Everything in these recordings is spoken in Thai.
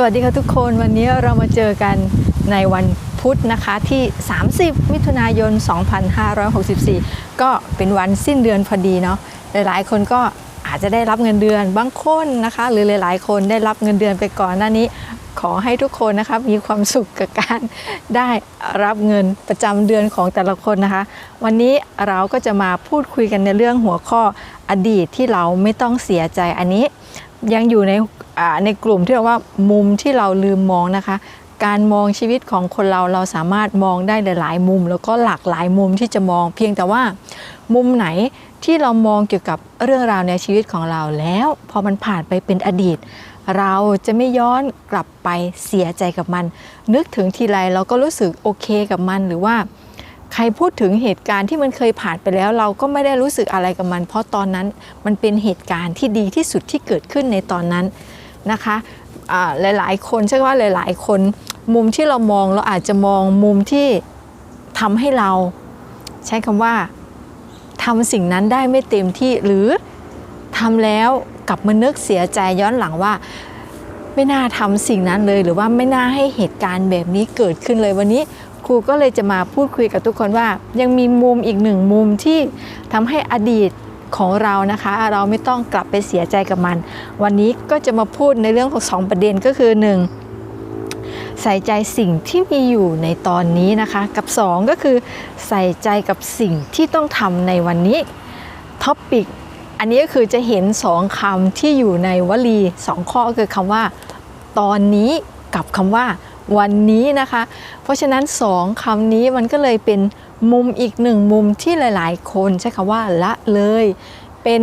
สวัสดีค่ะทุกคนวันนี้เรามาเจอกันในวันพุธนะคะที่ 30 มิถุนายน 2564 ก็เป็นวันสิ้นเดือนพอดีเนาะหลายๆ คนก็อาจจะได้รับเงินเดือนบางคนนะคะ หรือหลาย ๆ คนได้รับเงินเดือนไปก่อนหน้านี้ ขอให้ทุกคนนะคะมีความสุขกับการได้รับเงินประจำเดือนของแต่ละคนนะคะ วันนี้เราก็จะมาพูดคุยกันในเรื่องหัวข้ออดีตที่เราไม่ต้องเสียใจอันนี้ยังอยู่ใน ในกลุ่มที่เรียกว่ามุมที่เราลืมมองนะคะ การมองชีวิตของคนเราเราสามารถมองได้หลาย ๆ มุม แล้วก็หลากหลายมุมที่จะมอง เพียงแต่ว่ามุมไหนที่เรามองเกี่ยวกับเรื่องราวในชีวิตของเราแล้ว พอมันผ่านไปเป็นอดีต เราจะไม่ย้อนกลับไปเสียใจกับมัน นึกถึงทีไรเราก็รู้สึกโอเคกับมันหรือว่า ใครพูดถึงเหตุการณ์ที่มันเคยผ่านไปแล้ว เราก็ไม่ได้รู้สึกอะไรกับมัน เพราะตอนนั้นมันเป็นเหตุการณ์ที่ดีที่สุดที่เกิดขึ้นในตอนนั้น นะคะอ่าหลาย ๆ คนใช่ว่าหลาย ๆ คนมุมที่เรามองเราอาจจะมองมุมที่ทำให้เราใช้คำว่าทำสิ่งนั้นได้ไม่เต็มที่หรือทำแล้วกลับมานึกเสียใจย้อนหลังว่า ไม่น่าทำสิ่งนั้นเลยหรือว่าไม่น่าให้เหตุการณ์แบบนี้เกิดขึ้นเลยวันนี้ครูก็เลยจะมาพูดคุยกับทุกคนว่า ยังมีมุมอีกหนึ่งมุมที่ทำให้อดีต ของเรานะคะ เราไม่ต้องกลับไปเสียใจกับมัน วันนี้ก็จะมาพูดในเรื่องของสองประเด็นก็คือ 1. ใส่ใจสิ่งที่มีอยู่ในตอนนี้นะคะ กับ 2 ก็คือ ใส่ใจกับสิ่งที่ต้องทำในวันนี้ท็อปปิกอันนี้ก็คือจะเห็นสองคำที่อยู่ในวลีสองข้อก็คือคำว่า ตอนนี้กับคำว่า วันนี้นะคะ เพราะฉะนั้นสองคำนี้มันก็เลยเป็นมุมอีกหนึ่งมุมที่หลาย ๆ คนใช้คำว่าละเลย เป็น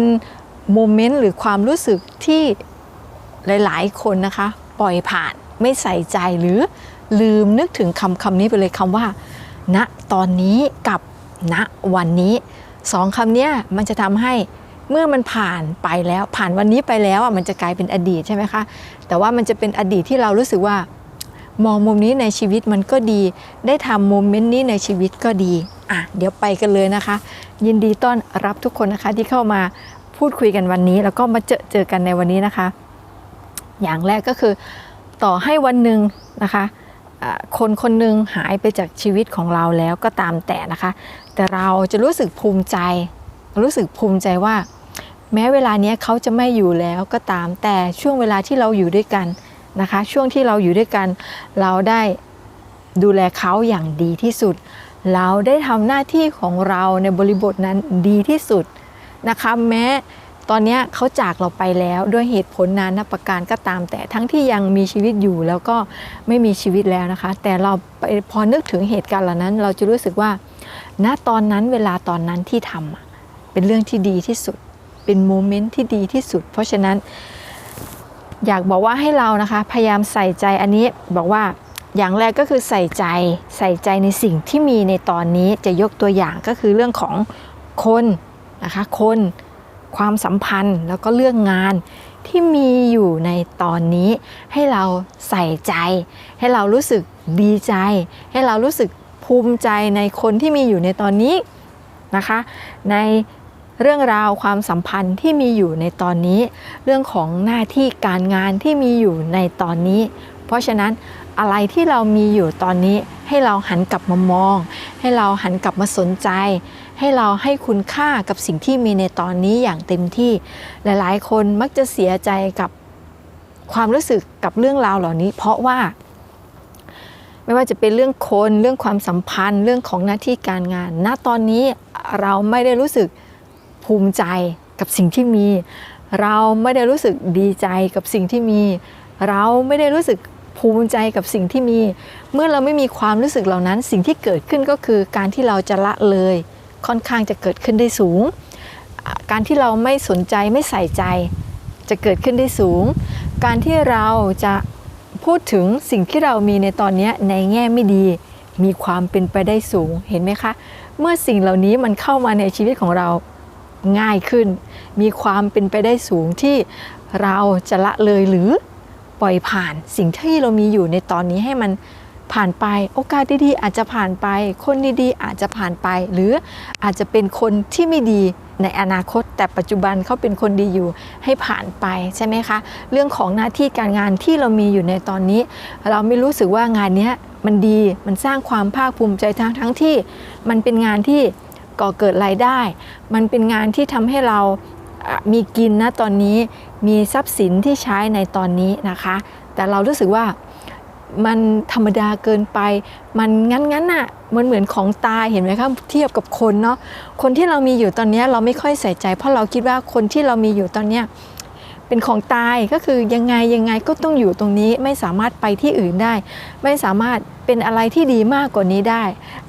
โมเมนต์หรือความรู้สึกที่หลาย ๆ คนนะคะ ปล่อยผ่านไม่ใส่ใจหรือลืมนึกถึงคำคำนี้ไปเลยคำว่าณตอนนี้กับณวันนี้สองคำเนี้ยมันจะทำให้เมื่อมันผ่านไปแล้วผ่านวันนี้ไปแล้วอะมันจะกลายเป็นอดีตใช่ไหมคะ แต่ว่ามันจะเป็นอดีตที่เรารู้สึกว่า มองมุมนี้ในชีวิตมันก็ดี ได้ทำโมเมนต์นี้ในชีวิตก็ดีอะเดี๋ยวไปกันเลยนะคะ ยินดีต้อนรับทุกคนนะคะที่เข้ามาพูดคุยกันวันนี้ แล้วก็มาเจอเจอกันในวันนี้นะคะ อย่างแรกก็คือต่อให้วันหนึ่งนะคะคนคนหนึ่งหายไปจากชีวิตของเราแล้วก็ตามแต่นะคะ แต่เราจะรู้สึกภูมิใจ รู้สึกภูมิใจว่า แม้เวลานี้เขาจะไม่อยู่แล้วก็ตามแต่ช่วงเวลาที่เราอยู่ด้วยกัน นะคะ ช่วงที่เราอยู่ด้วยกัน เราได้ดูแลเขาอย่างดีที่สุด เราได้ทำหน้าที่ของเราในบริบทนั้นดีที่สุดนะคะแม้ตอนนี้เขาจากเราไปแล้วด้วยเหตุผลนานาประการก็ตาม แต่ทั้งที่ยังมีชีวิตอยู่แล้วก็ไม่มีชีวิตแล้วนะคะ แต่เราพอนึกถึงเหตุการณ์เหล่านั้น เราจะรู้สึกว่า ณตอนนั้นเวลาตอนนั้นที่ทำเป็นเรื่องที่ดีที่สุด เป็นโมเมนต์ที่ดีที่สุด เพราะฉะนั้น อยากบอกว่าให้เรานะคะพยายามใส่ใจอันนี้บอกว่าอย่างแรกก็คือใส่ใจใส่ใจในสิ่งที่มีในตอนนี้จะยกตัวอย่างก็คือเรื่องของคนนะคะคนความสัมพันธ์แล้วก็เรื่องงานที่มีอยู่ในตอนนี้ ให้เราใส่ใจ ให้เรารู้สึกดีใจ ให้เรารู้สึกภูมิใจในคนที่มีอยู่ในตอนนี้นะคะ ใน เรื่องราวความสัมพันธ์ที่มีอยู่ในตอนนี้ เรื่องของหน้าที่การงานที่มีอยู่ในตอนนี้ เพราะฉะนั้นอะไรที่เรามีอยู่ตอนนี้ให้เราหันกลับมามอง ให้เราหันกลับมาสนใจ ให้เราให้คุณค่ากับสิ่งที่มีในตอนนี้อย่างเต็มที่ หลายๆ คนมักจะเสียใจกับความรู้สึกกับเรื่องราวเหล่านี้ เพราะว่า ไม่ว่าจะเป็นเรื่องคนเรื่องความสัมพันธ์ เรื่องของหน้าที่การงาน ณตอนนี้เราไม่ได้รู้สึก ภูมิใจกับสิ่งที่มี เราไม่ได้รู้สึกดีใจกับสิ่งที่มี เราไม่ได้รู้สึกภูมิใจกับสิ่งที่มี เมื่อเราไม่มีความรู้สึกเหล่านั้น สิ่งที่เกิดขึ้นก็คือการที่เราจะละเลยค่อนข้างจะเกิดขึ้นได้สูง การที่เราไม่สนใจไม่ใส่ใจ จะเกิดขึ้นได้สูง การที่เราจะพูดถึงสิ่งที่เรามีในตอนนี้ในแง่ไม่ดี มีความเป็นไปได้สูงเห็นไหมคะ เมื่อสิ่งเหล่านี้มันเข้ามาในชีวิตของเรา ง่ายขึ้น มีความเป็นไปได้สูงที่เราจะละเลยหรือปล่อยผ่านสิ่งที่เรามีอยู่ในตอนนี้ให้มันผ่านไปโอกาสดีๆอาจจะผ่านไป คนดีๆอาจจะผ่านไป หรืออาจจะเป็นคนที่ไม่ดีในอนาคต แต่ปัจจุบันเขาเป็นคนดีอยู่ให้ผ่านไปใช่ไหมคะ เรื่องของหน้าที่การงานที่เรามีอยู่ในตอนนี้ เราไม่รู้สึกว่างานนี้มันดีมันสร้างความภาคภูมิใจทั้งทั้งที่ มันเป็นงานที่ ก่อเกิดรายได้ มันเป็นงานที่ทำให้เรามีกินนะตอนนี้มีทรัพย์สินที่ใช้ในตอนนี้นะคะ แต่เรารู้สึกว่ามันธรรมดาเกินไป มันงั้นๆน่ะ มันเหมือนของตายเห็นไหมคะเทียบกับคนเนาะ คนที่เรามีอยู่ตอนนี้เราไม่ค่อยใส่ใจ เพราะเราคิดว่าคนที่เรามีอยู่ตอนเนี้ยเป็นของตายก็คือยังไงยังไงก็ต้องอยู่ตรงนี้ไม่สามารถไปที่อื่นได้ ไม่สามารถ เป็นอะไรที่ดีมากกว่านี้ได้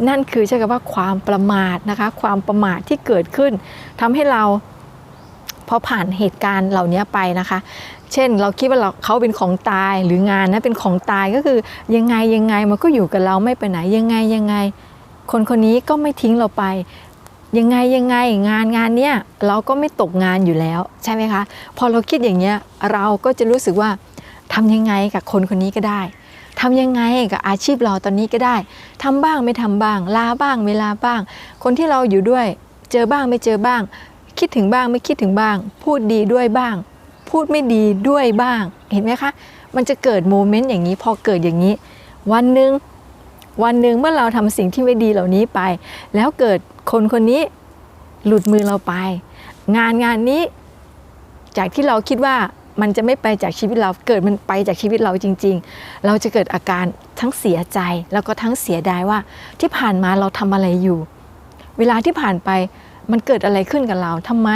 นั่นคือใช้คำว่าความประมาทนะคะ ความประมาทที่เกิดขึ้นทำให้เราพอผ่านเหตุการณ์เหล่านี้ไปนะคะ เช่นเราคิดว่าเราเขาเป็นของตายหรืองานนะเป็นของตายก็คือยังไงยังไงมันก็อยู่กับเราไม่ไปไหนยังไงยังไง คนคนนี้ก็ไม่ทิ้งเราไป ยังไงยังไงงานงานเนี้ยเราก็ไม่ตกงานอยู่แล้วใช่ไหมคะ พอเราคิดอย่างเงี้ยเราก็จะรู้สึกว่าทำยังไงกับคนคนนี้ก็ได้ ทำยังไงกับอาชีพเราตอนนี้ก็ได้ทำบ้างไม่ทำบ้าง ลาบ้างไม่ลาบ้าง คนที่เราอยู่ด้วย เจอบ้างไม่เจอบ้าง คิดถึงบ้างไม่คิดถึงบ้าง พูดดีด้วยบ้าง พูดไม่ดีด้วยบ้าง เห็นไหมคะ มันจะเกิดโมเมนต์อย่างนี้พอเกิดอย่างนี้ วันหนึ่งวันหนึ่งเมื่อเราทำสิ่งที่ไม่ดีเหล่านี้ไป แล้วเกิดคนคนนี้หลุดมือเราไป งานงานนี้จากที่เราคิดว่า มันจะไม่ไปจากชีวิตเรา เกิดมันไปจากชีวิตเราจริง ๆ เราจะเกิดอาการทั้งเสียใจแล้วก็ทั้งเสียดายว่าที่ผ่านมาเราทำอะไรอยู่ เวลาที่ผ่านไปมันเกิดอะไรขึ้นกับเราทำไม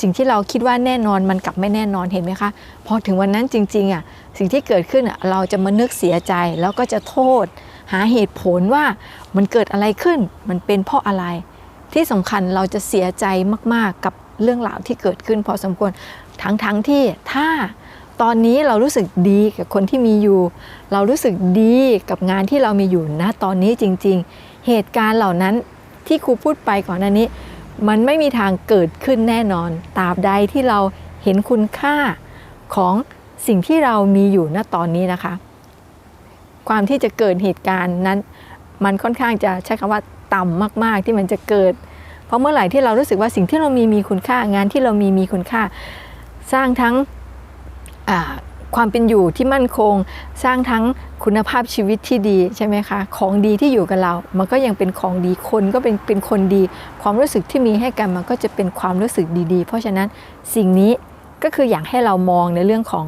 สิ่งที่เราคิดว่าแน่นอนมันกลับไม่แน่นอนเห็นไหมคะ พอถึงวันนั้นจริงๆอะสิ่งที่เกิดขึ้นอะเราจะมานึกเสียใจแล้วก็จะโทษ หาเหตุผลว่ามันเกิดอะไรขึ้น มันเป็นเพราะอะไร ที่สำคัญเราจะเสียใจมากๆกับเรื่องราวที่เกิดขึ้น พอสมควร ทั้งๆทที่ถ้าตอนนี้เรารู้สึกดีกับคนที่มีอยู่ เรารู้สึกดีกับงานที่เรามีอยู่นะตอนนี้จริง ๆ เหตุการณ์เหล่านั้นที่ครูพูดไปก่อนหน้านี้ มันไม่มีทางเกิดขึ้นแน่นอนตราบใดที่เราเห็นคุณค่าของสิ่งที่เรามีอยู่ณตอนนี้นะคะ ความที่จะเกิดเหตุการณ์นั้น มันค่อนข้างจะใช้คำว่าต่ำมากๆที่มันจะเกิด เพราะเมื่อไหร่ที่เรารู้สึกว่าสิ่งที่เรามีมีคุณค่างานที่เรามีมีคุณค่า สร้างทั้งความเป็นอยู่ที่มั่นคง สร้างทั้งคุณภาพชีวิตที่ดีใช่ไหมคะของดีที่อยู่กับเรา มันก็ยังเป็นของดีคนก็เป็นเป็นคนดี ความรู้สึกที่มีให้กันมันก็จะเป็นความรู้สึกดีๆ เพราะฉะนั้นสิ่งนี้ก็คืออยากให้เรามองในเรื่องของ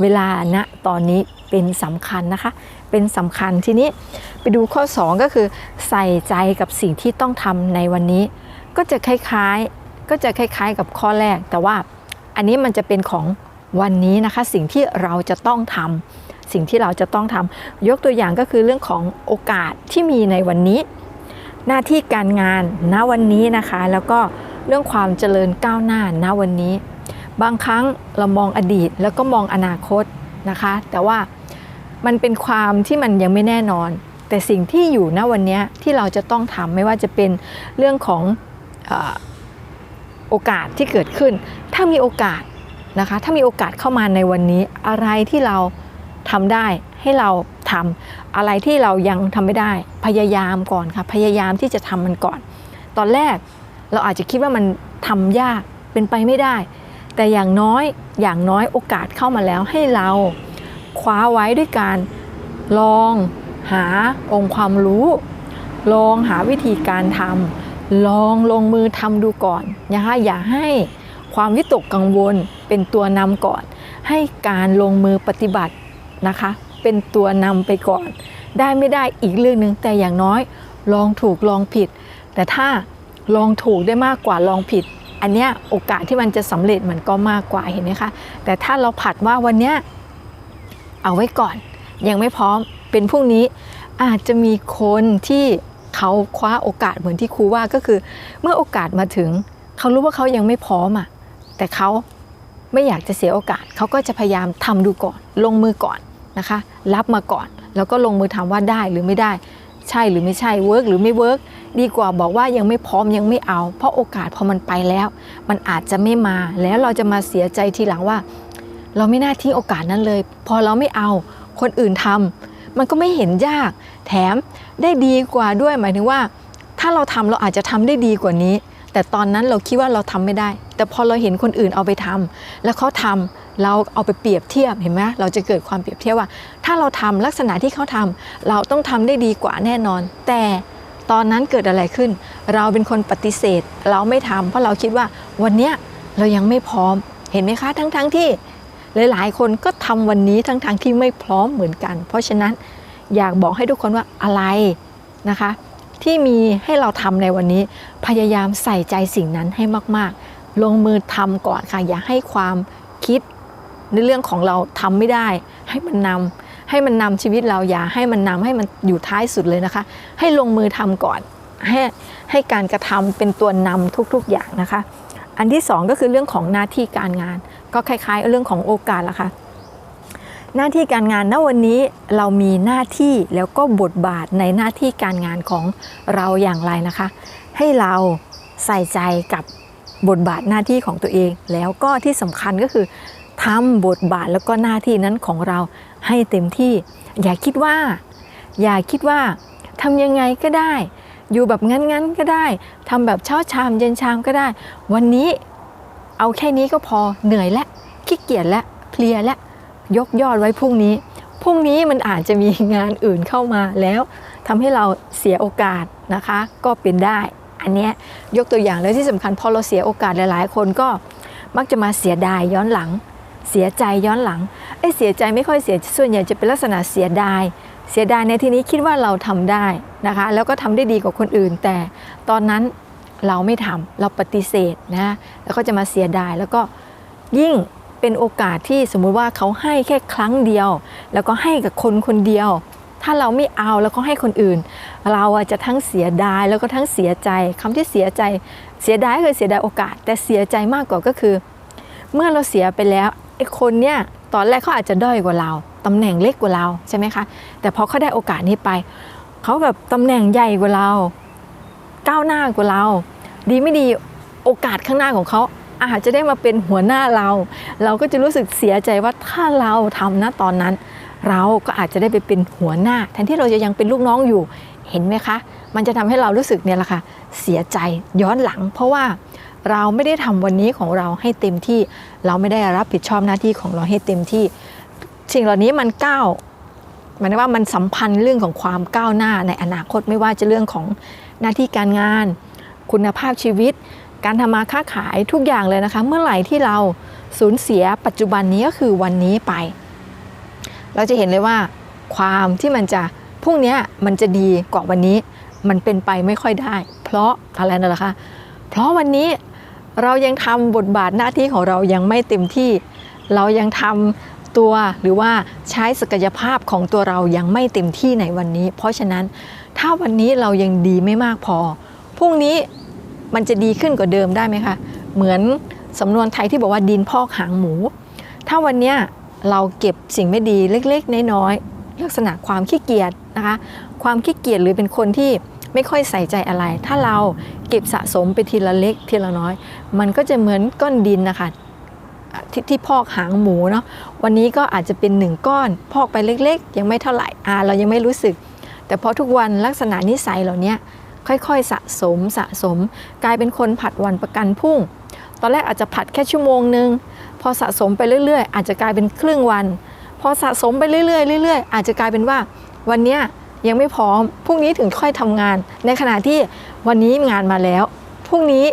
เวลาณตอนนี้เป็นสำคัญนะคะ เป็นสำคัญทีนี้ไปดูข้อ 2 ก็คือใส่ใจกับสิ่งที่ต้องทำในวันนี้ ก็จะคล้ายๆ ก็จะคล้ายๆกับข้อแรกแต่ว่า อันนี้มันจะเป็นของวันนี้นะคะ สิ่งที่เราจะต้องทำสิ่งที่เราจะต้องทำยกตัวอย่างก็คือเรื่องของโอกาสที่มีในวันนี้ หน้าที่การงานณวันนี้นะคะ แล้วก็เรื่องความเจริญก้าวหน้าณวันนี้ บางครั้งเรามองอดีตแล้วก็มองอนาคตนะคะ แต่ว่ามันเป็นความที่มันยังไม่แน่นอน แต่สิ่งที่อยู่ณวันนี้ที่เราจะต้องทำไม่ว่าจะเป็นเรื่องของ โอกาสที่เกิดขึ้น ถ้ามีโอกาสนะคะ ถ้ามีโอกาสเข้ามาในวันนี้ อะไรที่เราทำได้ให้เราทำอะไรที่เรายังทำไม่ได้ พยายามก่อนค่ะ พยายามที่จะทำมันก่อน ตอนแรกเราอาจจะคิดว่ามันทำยากเป็นไปไม่ได้ แต่อย่างน้อยอย่างน้อยโอกาสเข้ามาแล้วให้เราคว้าไว้ด้วยการลองหาองค์ความรู้ ลองหาวิธีการทำ ลองลงมือทำดูก่อนนะคะอย่าให้ความวิตกกังวลเป็นตัวนำก่อน ให้การลงมือปฏิบัตินะคะ เป็นตัวนำไปก่อน ได้ไม่ได้อีกเรื่องหนึ่งแต่อย่างน้อย ลองถูกลองผิด แต่ถ้าลองถูกได้มากกว่าลองผิด อันเนี้ยโอกาสที่มันจะสำเร็จมันก็มากกว่าเห็นไหมคะแต่ถ้าเราผัดว่าวันเนี้ยเอาไว้ก่อน ยังไม่พร้อมเป็นพรุ่งนี้อาจจะมีคนที่ เขาคว้าโอกาสเหมือนที่ครูว่าก็คือ เมื่อโอกาสมาถึง เขารู้ว่าเขายังไม่พร้อมอะแต่เขาไม่อยากจะเสียโอกาส เขาก็จะพยายามทำดูก่อน ลงมือก่อนนะคะ รับมาก่อน แล้วก็ลงมือทำว่าได้หรือไม่ได้ ใช่หรือไม่ใช่เวิร์กหรือไม่เวิร์กดีกว่าบอกว่ายังไม่พร้อมยังไม่เอา เพราะโอกาสพอมันไปแล้ว มันอาจจะไม่มาแล้วเราจะมาเสียใจทีหลังว่า เราไม่น่าทิ้งโอกาสนั้นเลย พอเราไม่เอาคนอื่นทำมันก็ไม่เห็นยาก แถม ได้ดีกว่าด้วยหมายถึงว่า ถ้าเราทำเราอาจจะทำได้ดีกว่านี้ แต่ตอนนั้นเราคิดว่าเราทำไม่ได้ แต่พอเราเห็นคนอื่นเอาไปทำแล้วเขาทำเราเอาไปเปรียบเทียบเห็นไหมเราจะเกิดความเปรียบเทียบว่า ถ้าเราทำลักษณะที่เขาทำเราต้องทำได้ดีกว่าแน่นอน แต่ตอนนั้นเกิดอะไรขึ้น เราเป็นคนปฏิเสธ เราไม่ทำเพราะเราคิดว่าวันเนี้ยเรายังไม่พร้อมเห็นไหมคะทั้งๆทที่หลายๆ คนก็ทำวันนี้ทั้งๆทที่ไม่พร้อมเหมือนกัน เพราะฉะนั้น อยากบอกให้ทุกคนว่าอะไรนะคะ ที่มีให้เราทำในวันนี้พยายามใส่ใจสิ่งนั้นให้มาก ๆ ลงมือทำก่อนค่ะ อย่าให้ความคิดในเรื่องของเราทำไม่ได้ ให้มันนำให้มันนำชีวิตเราอย่าให้มันนำให้มันอยู่ท้ายสุดเลยนะคะ ให้ลงมือทำก่อน ให้ให้การกระทำเป็นตัวนำทุก ๆ อย่างนะคะ อันที่สองก็คือเรื่องของหน้าที่การงาน ก็คล้าย ๆ เรื่องของโอกาสละค่ะ หน้าที่การงานณวันนี้เรามีหน้าที่แล้วก็บทบาทในหน้าที่การงานของเราอย่างไรนะคะ ให้เราใส่ใจกับบทบาทหน้าที่ของตัวเอง แล้วก็ที่สำคัญก็คือทำบทบาทแล้วก็หน้าที่นั้นของเราให้เต็มที่ อย่าคิดว่า อย่าคิดว่าทำยังไงก็ได้ อยู่แบบงั้นๆก็ได้ทำแบบเช้าชามเย็นชามก็ได้ วันนี้เอาแค่นี้ก็พอเหนื่อยและขี้เกียจและเพลียและ ยกยอดไว้พรุ่งนี้ พรุ่งนี้มันอาจจะมีงานอื่นเข้ามาแล้วทำให้เราเสียโอกาสนะคะ ก็เป็นได้ อันเนี้ยยกตัวอย่างแล้วที่สำคัญพอเราเสียโอกาสหลายๆ คนก็มักจะมาเสียดายย้อนหลัง เสียใจย้อนหลังไอ้เสียใจไม่ค่อยเสียส่วนใหญ่จะเป็นลักษณะเสียดาย เสียดายในที่นี้คิดว่าเราทำได้นะคะ แล้วก็ทำได้ดีกว่าคนอื่น แต่ตอนนั้นเราไม่ทำเราปฏิเสธนะแล้วก็จะมาเสียดายแล้วก็ยิ่ง เป็นโอกาสที่สมมุติว่าเขาให้แค่ครั้งเดียว แล้วก็ให้กับคนคนเดียว ถ้าเราไม่เอาแล้วก็ให้คนอื่น เราจะทั้งเสียดายแล้วก็ทั้งเสียใจคำที่เสียใจ เสียดายก็คือเสียดายโอกาส แต่เสียใจมากกว่าก็คือ เมื่อเราเสียไปแล้วไอ้คนเนี้ยตอนแรกเขาอาจจะด้อยกว่าเราตำแหน่งเล็กกว่าเราใช่ไหมคะ แต่พอเขาได้โอกาสนี้ไป เขาแบบตำแหน่งใหญ่กว่าเรา ก้าวหน้ากว่าเรา ดีไม่ดีโอกาสข้างหน้าของเขา อาจจะได้มาเป็นหัวหน้าเรา เราก็จะรู้สึกเสียใจว่าถ้าเราทำนะตอนนั้น เราก็อาจจะได้ไปเป็นหัวหน้า แทนที่เราจะยังเป็นลูกน้องอยู่เห็นไหมคะ มันจะทำให้เรารู้สึกเนี่ยแหละค่ะเสียใจย้อนหลัง เพราะว่าเราไม่ได้ทำวันนี้ของเราให้เต็มที่ เราไม่ได้รับผิดชอบหน้าที่ของเราให้เต็มที่สิ่งเหล่านี้มันก้าวหมายถึงว่ามันสัมพันธ์เรื่องของความก้าวหน้าในอนาคตไม่ว่าจะเรื่องของหน้าที่การงาน คุณภาพชีวิต การทำมาค้าขายทุกอย่างเลยนะคะ เมื่อไหร่ที่เราสูญเสียปัจจุบันนี้ก็คือวันนี้ไป เราจะเห็นเลยว่า ความที่มันจะพรุ่งนี้มันจะดีกว่าวันนี้ มันเป็นไปไม่ค่อยได้ เพราะอะไรนั่นแหละคะเพราะวันนี้เรายังทำบทบาทหน้าที่ของเรายังไม่เต็มที่ เรายังทำตัวหรือว่าใช้ศักยภาพของตัวเรายังไม่เต็มที่ในวันนี้ เพราะฉะนั้นถ้าวันนี้เรายังดีไม่มากพอพรุ่งนี้ มันจะดีขึ้นกว่าเดิมได้ไหมคะ เหมือนสำนวนไทยที่บอกว่าดินพอกหางหมู ถ้าวันนี้เราเก็บสิ่งไม่ดีเล็กๆ น้อยๆลักษณะความขี้เกียจนะคะ ความขี้เกียจหรือเป็นคนที่ไม่ค่อยใส่ใจอะไร ถ้าเราเก็บสะสมไปทีละเล็กทีละน้อย มันก็จะเหมือนก้อนดินนะคะทที่พอกหางหมูเนาะ วันนี้ก็อาจจะเป็นหนึ่งก้อน พอกไปเล็ก ๆ ยังไม่เท่าไหร่อ่าเรายังไม่รู้สึก แต่พอทุกวันลักษณะนิสัยเหล่านี้ ค่อยๆสะสมสะสม กลายเป็นคนผัดวันประกันพรุ่ง ตอนแรกอาจจะผัดแค่ชั่วโมงหนึ่งพอสะสมไปเรื่อยๆ อาจจะกลายเป็นครึ่งวัน พอสะสมไปเรื่อยๆเรื่อยๆ อาจจะกลายเป็นว่า วันนี้ยังไม่พร้อมพรุ่งนี้ถึงค่อยทำงาน ในขณะที่วันนี้งานมาแล้วพรุ่งนี้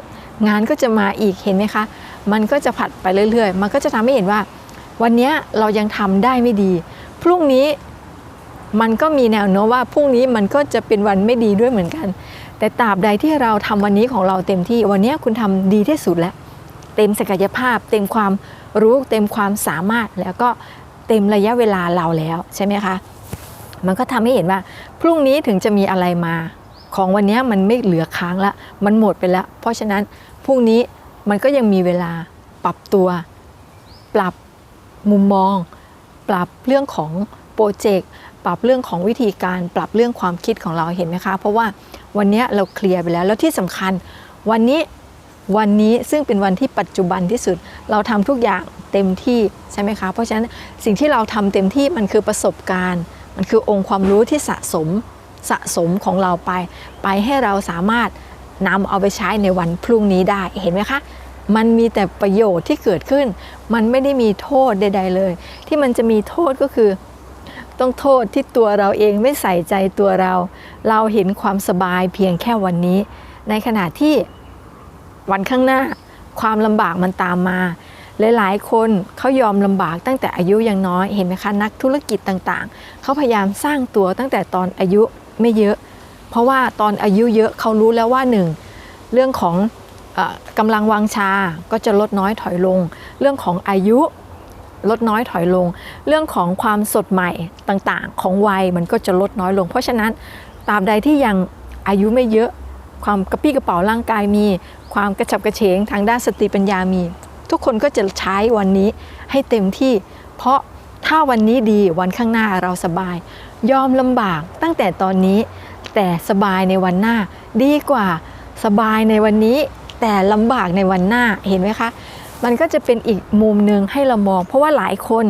งานก็จะมาอีกเห็นไหมคะ มันก็จะผัดไปเรื่อยๆ มันก็จะทำให้เห็นว่า วันนี้เรายังทำได้ไม่ดี พรุ่งนี้มันก็มีแนวโน้มว่าพรุ่งนี้มันก็จะเป็นวันไม่ดีด้วยเหมือนกัน แต่ตราบใดที่เราทำวันนี้ของเราเต็มที่ วันนี้คุณทำดีที่สุดแล้ว เต็มศักยภาพ เต็มความรู้ เต็มความสามารถแล้วก็เต็มระยะเวลาเราแล้วใช่ไหมคะ มันก็ทำให้เห็นว่า พรุ่งนี้ถึงจะมีอะไรมา ของวันนี้มันไม่เหลือค้างละมันหมดไปแล้ว เพราะฉะนั้นพรุ่งนี้มันก็ยังมีเวลาปรับตัว ปรับมุมมอง ปรับเรื่องของโปรเจกต์ปรับเรื่องของวิธีการ ปรับเรื่องความคิดของเราเห็นไหมคะ เพราะว่า วันนี้เราเคลียร์ไปแล้ว แล้วที่สำคัญวันนี้วันนี้ซึ่งเป็นวันที่ปัจจุบันที่สุด เราทำทุกอย่างเต็มที่ใช่ไหมคะ เพราะฉะนั้นสิ่งที่เราทำเต็มที่มันคือประสบการณ์ มันคือองค์ความรู้ที่สะสมสะสมของเราไป ไปให้เราสามารถนำเอาไปใช้ในวันพรุ่งนี้ได้เห็นไหมคะมันมีแต่ประโยชน์ที่เกิดขึ้น มันไม่ได้มีโทษใด ๆเลย ที่มันจะมีโทษก็คือ ต้องโทษที่ตัวเราเองไม่ใส่ใจตัวเรา เราเห็นความสบายเพียงแค่วันนี้ ในขณะที่วันข้างหน้าความลำบากมันตามมาหลายๆคนเขายอมลำบากตั้งแต่อายุยังน้อยเห็นไหมคะนักธุรกิจต่างๆเขาพยายามสร้างตัวตั้งแต่ตอนอายุไม่เยอะ เพราะว่าตอนอายุเยอะเขารู้แล้วว่าหนึ่งเรื่องของอกำลังวังชาก็จะลดน้อยถอยลง เรื่องของอายุ ลดน้อยถอยลง เรื่องของความสดใหม่ต่างๆ ของวัยมันก็จะลดน้อยลง เพราะฉะนั้นตราบใดที่ยังอายุไม่เยอะ ความกระปี้กระเป๋าร่างกายมี ความกระฉับกระเฉงทางด้านสติปัญญามี ทุกคนก็จะใช้วันนี้ให้เต็มที่ เพราะถ้าวันนี้ดีวันข้างหน้าเราสบาย ยอมลำบากตั้งแต่ตอนนี้ แต่สบายในวันหน้าดีกว่าสบายในวันนี้ แต่ลำบากในวันหน้าเห็นไหมคะ มันก็จะเป็นอีกมุมหนึ่งให้เรามอง เพราะว่าหลายคน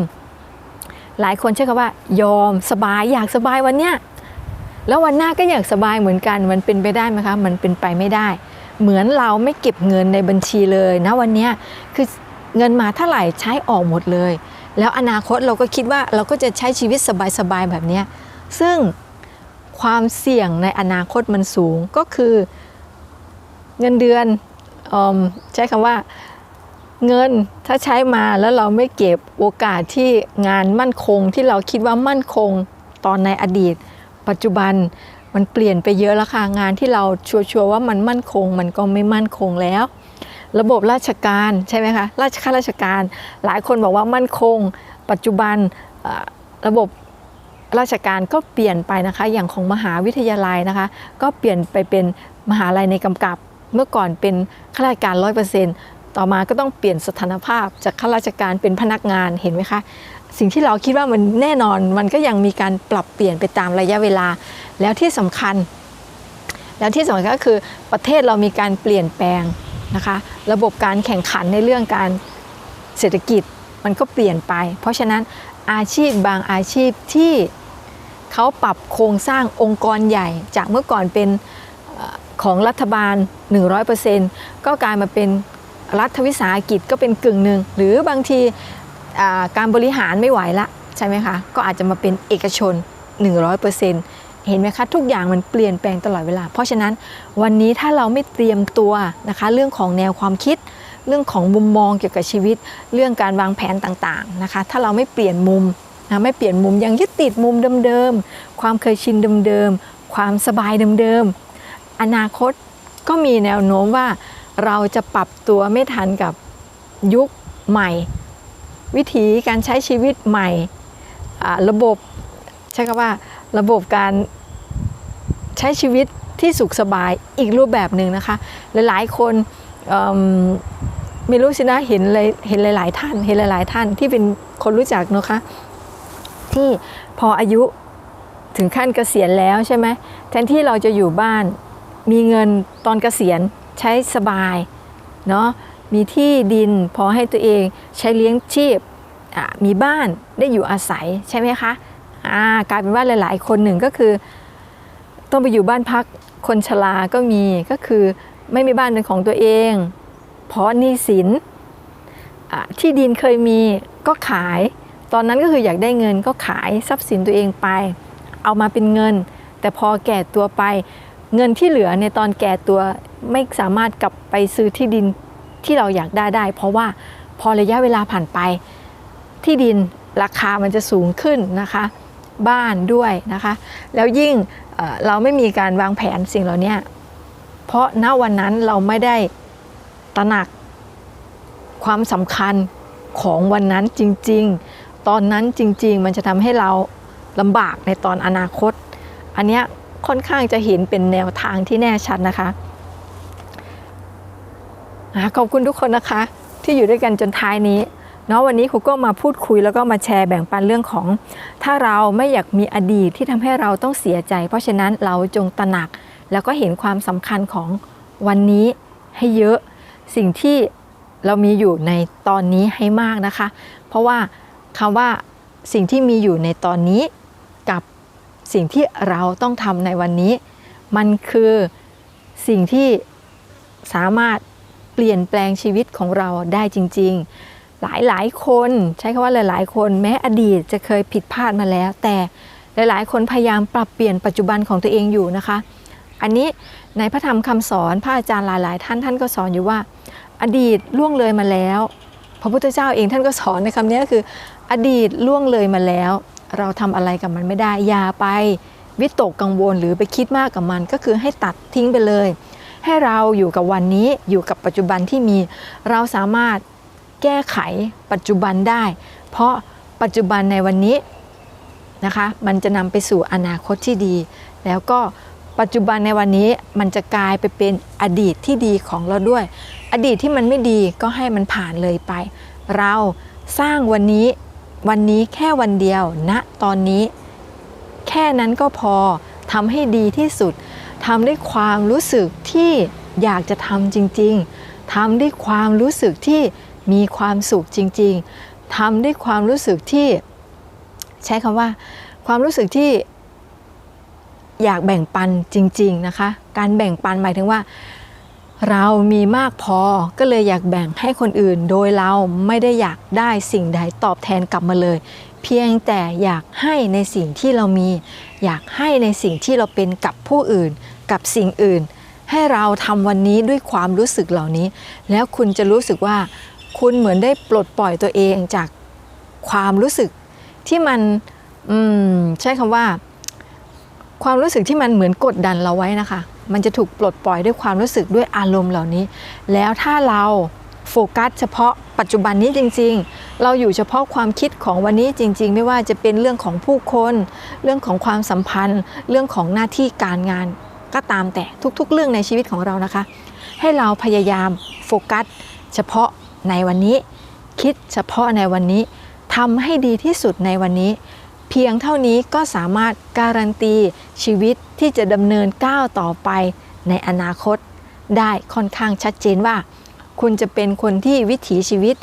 หลายคนใช้คำว่ายอมสบายอยากสบายวันเนี้ยแล้ววันหน้าก็อยากสบายเหมือนกันมันเป็นไปได้ไหมคะ มันเป็นไปไม่ได้ เหมือนเราไม่เก็บเงินในบัญชีเลยนะวันเนี้ยคือเงินมาเท่าไหร่ใช้ออกหมดเลย แล้วอนาคตเราก็คิดว่าเราก็จะใช้ชีวิตสบายๆแบบนี้ซึ่งความเสี่ยงในอนาคตมันสูงก็คือเงินเดือนอใช้คำว่า เงินถ้าใช้มาแล้วเราไม่เก็บโอกาสที่งานมั่นคงที่เราคิดว่ามั่นคงตอนในอดีต ปัจจุบันมันเปลี่ยนไปเยอะแล้วค่ะงานที่เราชัวร์ว่ามันมั่นคง มันก็ไม่มั่นคงแล้ว ระบบราชการใช่ไหมคะราชข้าราชการ หลายคนบอกว่ามั่นคง ปัจจุบันระบบราชการก็เปลี่ยนไปนะคะ อย่างของมหาวิทยาลัยนะคะ ก็เปลี่ยนไปเป็นมหาลัยในกำกับ เมื่อก่อนเป็นข้าราชการร้อยเปอร์เซ็นต์ ต่อมาก็ต้องเปลี่ยนสถานภาพจากข้าราชการเป็นพนักงานเห็นไหมคะ สิ่งที่เราคิดว่ามันแน่นอนมันก็ยังมีการปรับเปลี่ยนไปตามระยะเวลา แล้วที่สำคัญ แล้วที่สำคัญก็คือประเทศเรามีการเปลี่ยนแปลงนะคะ ระบบการแข่งขันในเรื่องการเศรษฐกิจมันก็เปลี่ยนไป เพราะฉะนั้นอาชีพบางอาชีพที่เขาปรับโครงสร้างองค์กรใหญ่ จากเมื่อก่อนเป็นของรัฐบาล 100%ก็กลายมาเป็น รัฐวิสาหกิจก็เป็นกึ่งหนึ่ง หรือบางทีการบริหารไม่ไหวละใช่ไหมคะ ก็อาจจะมาเป็นเอกชน 100%เห็นไหมคะทุกอย่างมันเปลี่ยนแปลงตลอดเวลา เพราะฉะนั้นวันนี้ถ้าเราไม่เตรียมตัวนะคะ เรื่องของแนวความคิด เรื่องของมุมมองเกี่ยวกับชีวิต เรื่องการวางแผนต่างๆนะคะ ถ้าเราไม่เปลี่ยนมุมนะไม่เปลี่ยนมุมยังยึดติดมุมเดิมๆความเคยชินเดิมๆความสบายเดิมๆอนาคตก็มีแนวโน้มว่า เราจะปรับตัวไม่ทันกับยุคใหม่ วิถีการใช้ชีวิตใหม่ระบบใช้คำว่าระบบการใช้ชีวิตที่สุขสบายอีกรูปแบบหนึ่งนะคะ หลายๆคนไม่รู้สินะเห็นเลยเห็นหลาย ๆ ท่าน เห็นหลาย ๆ ท่านที่เป็นคนรู้จักนะคะ ที่พออายุถึงขั้นเกษียณแล้วใช่ไหมแทนที่เราจะอยู่บ้านมีเงินตอนเกษียณ ใช้สบายเนาะมีที่ดินพอให้ตัวเองใช้เลี้ยงชีพมีบ้านได้อยู่อาศัยใช่ไหมคะกลายเป็นว่าหลาย ๆ คนหนึ่งก็คือ ต้องไปอยู่บ้านพักคนชราก็มีก็คือไม่มีบ้านเป็นของตัวเอง เพราะหนี้สินที่ดินเคยมีก็ขาย ตอนนั้นก็คืออยากได้เงินก็ขายทรัพย์สินตัวเองไป เอามาเป็นเงิน แต่พอแก่ตัวไป เงินที่เหลือในตอนแก่ตัว ไม่สามารถกลับไปซื้อที่ดินที่เราอยากได้ได้ เพราะว่าพอระยะเวลาผ่านไปที่ดินราคามันจะสูงขึ้นนะคะ บ้านด้วยนะคะ แล้วยิ่งเเราไม่มีการวางแผนสิ่งเหล่านี้เพราะณวันนั้นเราไม่ได้ตระหนักความสำคัญของวันนั้นจริง ๆ ตอนนั้นจริง ๆ มันจะทำให้เราลำบากในตอนอนาคต อันนี้ค่อนข้างจะเห็นเป็นแนวทางที่แน่ชัดนะคะ ขอบคุณทุกคนนะคะ ที่อยู่ด้วยกันจนท้ายนี้เนาะวันนี้ครูก็มาพูดคุยแล้วก็มาแชร์แบ่งปันเรื่องของ ถ้าเราไม่อยากมีอดีตที่ทำให้เราต้องเสียใจ เพราะฉะนั้นเราจงตระหนัก แล้วก็เห็นความสำคัญของวันนี้ให้เยอะสิ่งที่เรามีอยู่ในตอนนี้ให้มากนะคะ เพราะว่าคำว่าสิ่งที่มีอยู่ในตอนนี้กับสิ่งที่เราต้องทำในวันนี้ มันคือสิ่งที่สามารถ เปลี่ยนแปลงชีวิตของเราได้จริง ๆ หลายๆคนใช้คำว่าหลาย ๆ คน แม้อดีตจะเคยผิดพลาดมาแล้ว แต่หลายๆ คนพยายามปรับเปลี่ยนปัจจุบันของตัวเองอยู่นะคะ อันนี้ในพระธรรมคำสอนพระอาจารย์หลาย ๆ ท่านท่านก็สอนอยู่ว่า อดีตล่วงเลยมาแล้วพระพุทธเจ้าเองท่านก็สอนในคำนี้ก็คือ อดีตล่วงเลยมาแล้ว เราทำอะไรกับมันไม่ได้อย่าไปวิตกกังวลหรือไปคิดมากกับมันก็คือให้ตัดทิ้งไปเลย ให้เราอยู่กับวันนี้อยู่กับปัจจุบันที่มี เราสามารถแก้ไขปัจจุบันได้ เพราะปัจจุบันในวันนี้นะคะมันจะนำไปสู่อนาคตที่ดี แล้วก็ปัจจุบันในวันนี้มันจะกลายไปเป็นอดีตที่ดีของเราด้วย อดีตที่มันไม่ดีก็ให้มันผ่านเลยไป เราสร้างวันนี้วันนี้แค่วันเดียวณนะตอนนี้ แค่นั้นก็พอทำให้ดีที่สุด ทำด้วยความรู้สึกที่อยากจะทำจริง ๆทำด้วยความรู้สึกที่มีความสุขจริง ๆทำด้วยความรู้สึกที่ ใช้คำว่า ความรู้สึกที่อยากแบ่งปันจริง ๆนะคะ การแบ่งปันหมายถึงว่า เรามีมากพอก็เลยอยากแบ่งให้คนอื่น โดยเราไม่ได้อยากได้สิ่งใดตอบแทนกลับมาเลย เพียงแต่อยากให้ในสิ่งที่เรามี อยากให้ในสิ่งที่เราเป็นกับผู้อื่น กับสิ่งอื่น ให้เราทำวันนี้ด้วยความรู้สึกเหล่านี้ แล้วคุณจะรู้สึกว่า คุณเหมือนได้ปลดปล่อยตัวเองจากความรู้สึกที่มันอืมใช้คำว่า ความรู้สึกที่มันเหมือนกดดันเราไว้นะคะ มันจะถูกปลดปล่อยด้วยความรู้สึกด้วยอารมณ์เหล่านี้ แล้วถ้าเราโฟกัสเฉพาะ ปัจจุบันนี้จริง ๆ เราอยู่เฉพาะความคิดของวันนี้จริง ๆ ไม่ว่าจะเป็นเรื่องของผู้คน เรื่องของความสัมพันธ์ เรื่องของหน้าที่การงานก็ตามแต่ทุกๆ เรื่องในชีวิตของเรานะคะ ให้เราพยายามโฟกัส เฉพาะในวันนี้ คิดเฉพาะในวันนี้ทำให้ดีที่สุดในวันนี้ เพียงเท่านี้ก็สามารถการันตีชีวิตที่จะดำเนินก้าวต่อไปในอนาคต ได้ค่อนข้างชัดเจนว่า คุณจะเป็นคนที่วิถีชีวิต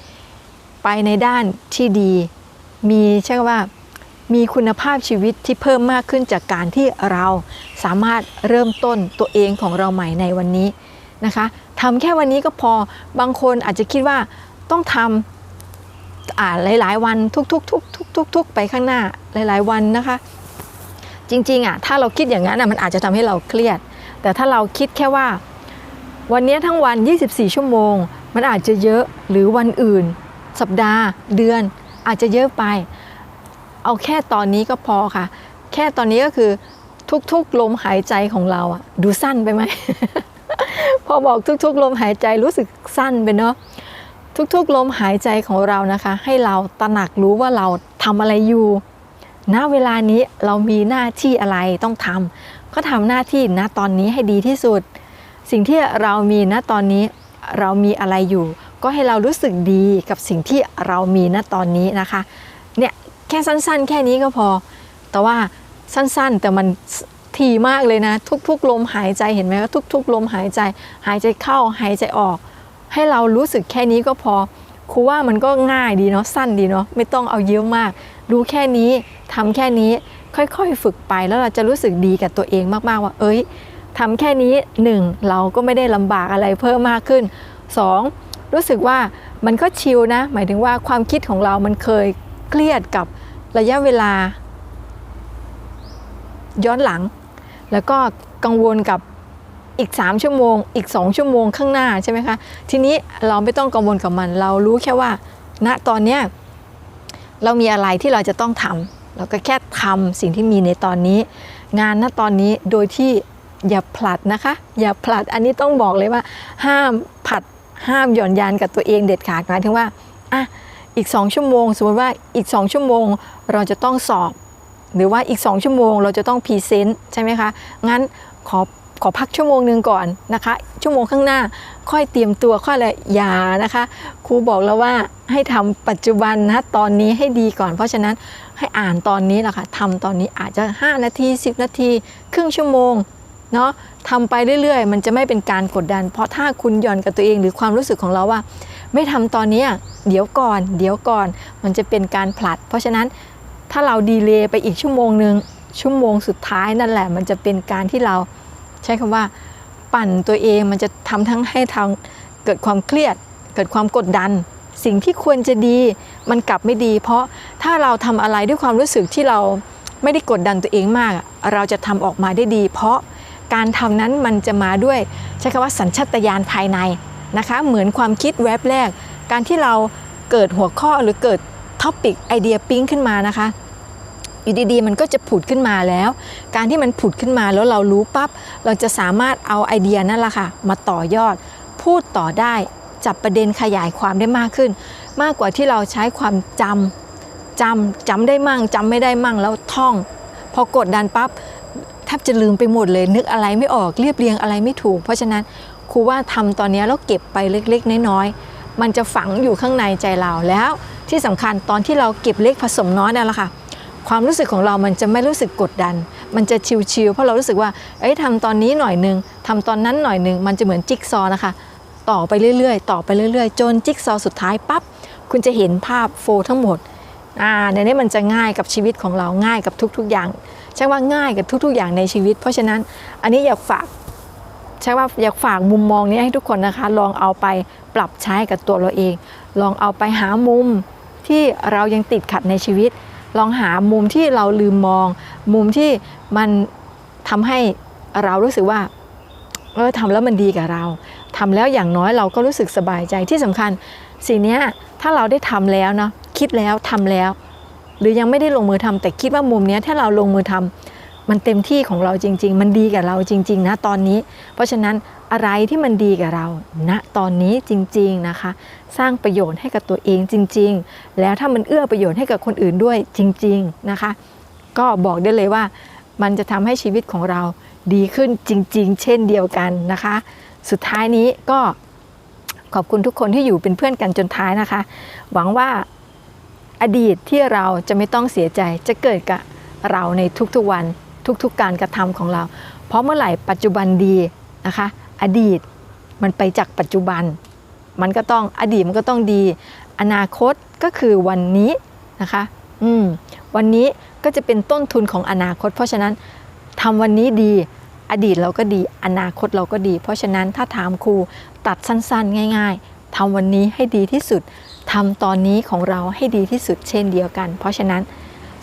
ไปในด้านที่ดี มีใช่ว่ามีคุณภาพชีวิตที่เพิ่มมากขึ้นจากการที่เราสามารถเริ่มต้นตัวเองของเราใหม่ในวันนี้นะคะทำแค่วันนี้ก็พอบางคนอาจจะคิดว่าต้องทำอ่าหลาย ๆ วันทุกๆทุกๆทุกๆทุกไปข้างหน้าหลาย ๆ วันนะคะ จริง ๆ อะ ถ้าเราคิดอย่างนั้นอะมันอาจจะทำให้เราเครียด แต่ถ้าเราคิดแค่ว่า วันนี้ทั้งวัน 24 ชั่วโมง มันอาจจะเยอะหรือวันอื่น สัปดาห์ เดือน อาจจะเยอะไป เอาแค่ตอนนี้ก็พอค่ะ แค่ตอนนี้ก็คือทุกๆลมหายใจของเราอะดูสั้นไปไหม พอบอกทุกๆลมหายใจรู้สึกสั้นไปเนาะทุกๆลมหายใจของเรานะคะ ให้เราตระหนักรู้ว่าเราทำอะไรอยู่ณเวลานี้เรามีหน้าที่อะไรต้องทำก็ทำหน้าที่ณตอนนี้ให้ดีที่สุด สิ่งที่เรามีณตอนนี้เรามีอะไรอยู่ ก็ให้เรารู้สึกดีกับสิ่งที่เรามีณตอนนี้นะคะเนี่ยแค่สั้นๆ แค่นี้ก็พอ แต่ว่าสั้นๆ แต่มันทีมากเลยนะ ทุกๆ ลมหายใจเห็นไหมว่าทุก ๆ ลมหายใจ หายใจเข้าหายใจออก ให้เรารู้สึกแค่นี้ก็พอครูว่ามันก็ง่ายดีเนาะสั้นดีเนาะไม่ต้องเอาเยอะมากรู้แค่นี้ทำแค่นี้ค่อยๆ ฝึกไปแล้วเราจะรู้สึกดีกับตัวเองมากๆว่า เอ้ย ทำแค่นี้หนึ่งเราก็ไม่ได้ลำบากอะไรเพิ่มมากขึ้นสองรู้สึกว่ามันก็ชิลนะ หมายถึงว่าความคิดของเรามันเคยเครียดกับระยะเวลา ย้อนหลัง แล้วก็กังวลกับอีก 3 ชั่วโมง อีก 2 ชั่วโมงข้างหน้าใช่ไหมคะ ทีนี้เราไม่ต้องกังวลกับมัน เรารู้แค่ว่าณตอนเนี้ยเรามีอะไรที่เราจะต้องทำเราก็แค่ทำสิ่งที่มีในตอนนี้ งานณตอนนี้โดยที่ อย่าผลัดนะคะ อย่าผลัดอันนี้ต้องบอกเลยว่า ห้ามผลัดห้ามหย่อนยานกับตัวเองเด็ดขาดหมายถึงว่าอะอีก 2 ชั่วโมง สมมติว่าอีก 2 ชั่วโมงเราจะต้องสอบ หรือว่าอีก 2 ชั่วโมงเราจะต้องพรีเซนต์ใช่ไหมคะงั้นขอขอพักชั่วโมงหนึ่งก่อนนะคะ ชั่วโมงข้างหน้าค่อยเตรียมตัวค่อยอะไรอย่านะคะครูบอกแล้วว่าให้ทำปัจจุบันนะตอนนี้ให้ดีก่อน เพราะฉะนั้นให้อ่านตอนนี้แหละค่ะทำตอนนี้อาจจะ 5 นาที 10 นาที ครึ่งชั่วโมง เนาะทำไปเรื่อยๆ มันจะไม่เป็นการกดดัน เพราะถ้าคุณหย่อนกับตัวเองหรือความรู้สึกของเราว่า ไม่ทำตอนนี้เดี๋ยวก่อน เดี๋ยวก่อน มันจะเป็นการผลัด เพราะฉะนั้นถ้าเราดีเลย์ไปอีกชั่วโมงหนึ่งชั่วโมงสุดท้ายนั่นแหละ มันจะเป็นการที่เราใช้คำว่า ปั่นตัวเองมันจะทำทั้งให้ทางเกิดความเครียด เกิดความกดดัน สิ่งที่ควรจะดีมันกลับไม่ดี เพราะถ้าเราทำอะไรด้วยความรู้สึกที่เราไม่ได้กดดันตัวเองมาก เราจะทำออกมาได้ดี เพราะ การทำนั้นมันจะมาด้วยใช้คำว่าสัญชาตญาณภายในนะคะ เหมือนความคิดแวบแรก การที่เราเกิดหัวข้อหรือเกิดท็อปิกไอเดียปิ๊งขึ้นมานะคะอยู่ดีๆ มันก็จะผุดขึ้นมาแล้ว การที่มันผุดขึ้นมาแล้วเรารู้ปั๊บเราจะสามารถเอาไอเดียนั่นแหละค่ะมาต่อยอด พูดต่อได้จับประเด็นขยายความได้มากขึ้น มากกว่าที่เราใช้ความจำจำจำได้มั่งจำไม่ได้มั่งแล้วท่อง พอกดดันปั๊บ แทบจะลืมไปหมดเลย นึกอะไรไม่ออกเรียบเรียงอะไรไม่ถูก เพราะฉะนั้นครูว่าทำตอนนี้แล้วเก็บไปเล็กๆ น้อยๆมันจะฝังอยู่ข้างในใจเราแล้ว ที่สำคัญตอนที่เราเก็บเล็กผสมน้อยนั่นแหละค่ะความรู้สึกของเรามันจะไม่รู้สึกกดดัน มันจะชิลๆเพราะเรารู้สึกว่า เอ้ยทำตอนนี้หน่อยหนึงทำตอนนั้นหน่อยหนึง มันจะเหมือนจิ๊กซอนะคะ ต่อไปเรื่อยๆ ต่อไปเรื่อยๆ จนจิ๊กซอสุดท้ายปั๊บ คุณจะเห็นภาพโฟทั้งหมด อ่าในนี้มันจะง่ายกับชีวิตของเรา ง่ายกับทุกๆอย่าง ใช่ว่าง่ายกับทุก ๆ อย่างในชีวิต เพราะฉะนั้นอันนี้อยากฝากใช่ว่าอยากฝากมุมมองนี้ให้ทุกคนนะคะ ลองเอาไปปรับใช้กับตัวเราเอง ลองเอาไปหามุมที่เรายังติดขัดในชีวิต ลองหามุมที่เราลืมมอง มุมที่มันทำให้เรารู้สึกว่าเออทำแล้วมันดีกับเราทำแล้วอย่างน้อยเราก็รู้สึกสบายใจที่สำคัญ สิ่งเนี้ยถ้าเราได้ทำแล้วเนาะคิดแล้วทำแล้ว หรือยังไม่ได้ลงมือทำแต่คิดว่ามุมนี้ถ้าเราลงมือทำมันเต็มที่ของเราจริง ๆ มันดีกับเราจริง ๆ นะตอนนี้ เพราะฉะนั้นอะไรที่มันดีกับเราณตอนนี้จริง ๆนะคะ สร้างประโยชน์ให้กับตัวเองจริง ๆ แล้วถ้ามันเอื้อประโยชน์ให้กับคนอื่นด้วยจริง ๆนะคะ ก็บอกได้เลยว่ามันจะทำให้ชีวิตของเราดีขึ้นจริง ๆ เช่นเดียวกันนะคะ สุดท้ายนี้ก็ขอบคุณทุกคนที่อยู่เป็นเพื่อนกันจนท้ายนะคะ หวังว่า อดีตที่เราจะไม่ต้องเสียใจจะเกิดกับเราในทุกๆวันทุกๆการกระทำของเรา เพราะเมื่อไหร่ปัจจุบันดีนะคะ อดีตมันไปจากปัจจุบัน มันก็ต้องอดีตมันก็ต้องดี อนาคตก็คือวันนี้นะคะอืมวันนี้ก็จะเป็นต้นทุนของอนาคต เพราะฉะนั้นทำวันนี้ดี อดีตเราก็ดี อนาคตเราก็ดี เพราะฉะนั้นถ้าถามครูตัดสั้นๆ ง่าย ๆทำวันนี้ให้ดีที่สุด ทำตอนนี้ของเราให้ดีที่สุดเช่นเดียวกัน เพราะฉะนั้น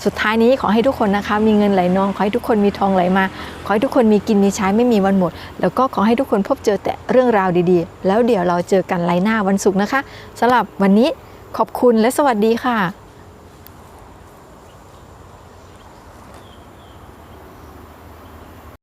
สุดท้ายนี้ขอให้ทุกคนนะคะมีเงินไหลนอง ขอให้ทุกคนมีทองไหลมา ขอให้ทุกคนมีกินมีใช้ไม่มีวันหมด แล้วก็ขอให้ทุกคนพบเจอแต่เรื่องราวดีๆ แล้วเดี๋ยวเราเจอกันไลน์หน้าวันศุกร์นะคะสำหรับวันนี้ขอบคุณและสวัสดีค่ะ